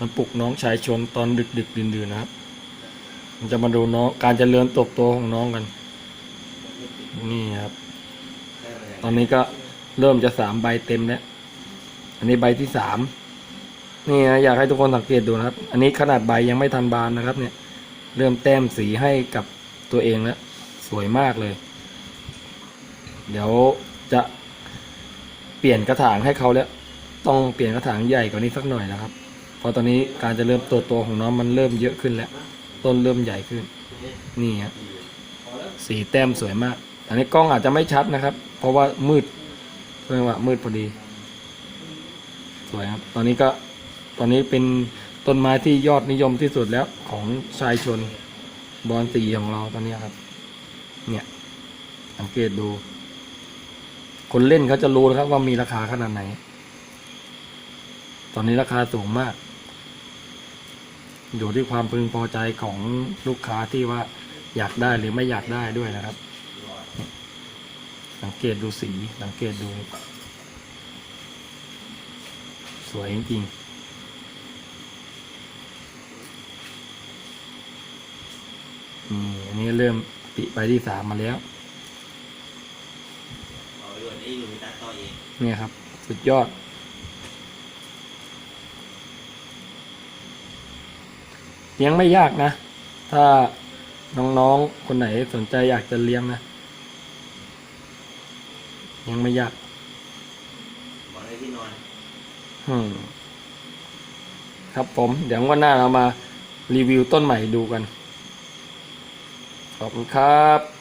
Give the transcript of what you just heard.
มันปลุกน้องชายชนตอนดึกดึกดื่นๆนะครับ มันจะมาดูน้องการจเจริญเติบโตของน้องกัน นี่ครับ ตอนนี้ก็เริ่มจะสามใบเต็มแล้ว อันนี้ใบที่สามนี่นะอยากให้ทุกคนสังเกตดูนะครับ อันนี้ขนาดใบยังไม่ทันบานนะครับ เนี่ย เริ่มแต้มสีให้กับตัวเองแล้วสวยมากเลย เดี๋ยวจะเปลี่ยนกระถางให้เขาแล้ว ต้องเปลี่ยนกระถางใหญ่กว่านี้สักหน่อยนะครับ เพราะตอนนี้การจะเริ่มตัวโตของน้องมันเริ่มเยอะขึ้นแล้ว ต้นเริ่มใหญ่ขึ้น นี่ฮะสีแต้มสวยมาก อันนี้กล้องอาจจะไม่ชัดนะครับ เพราะว่ามืดเรียกว่ามืดพอดี สวยครับ ตอนนี้ก็ตอนนี้เป็นต้นไม้ที่ยอดนิยมที่สุดแล้วของชายชนบอลสีของเราตอนนี้ครับ เนี่ยสังเกตดู คนเล่นเขาจะรู้นะครับว่ามีราคาขนาดไหน ตอนนี้ราคาสูงมาก อยู่ที่ความพึงพอใจของลูกค้าที่ว่าอยากได้หรือไม่อยากได้ด้วยนะครับ สังเกตดูสี สังเกตดู สวยจริงๆนี่อันนี้เริ่มปิไปที่สามมาแล้วเอาไปด้วยนี่หนูตัดต่อเองเนี่ยครับ สุดยอด ลี้ยงไม่ยากนะ ถ้าน้องๆคนไหนสนใจอยากจะเลี้ยงนะเลี้ยงไม่ยากบอกให้ที่นอนอืมครับผม เดี๋ยววันหน้าเรามารีวิวต้นใหม่ดูกัน ขอบคุณครับ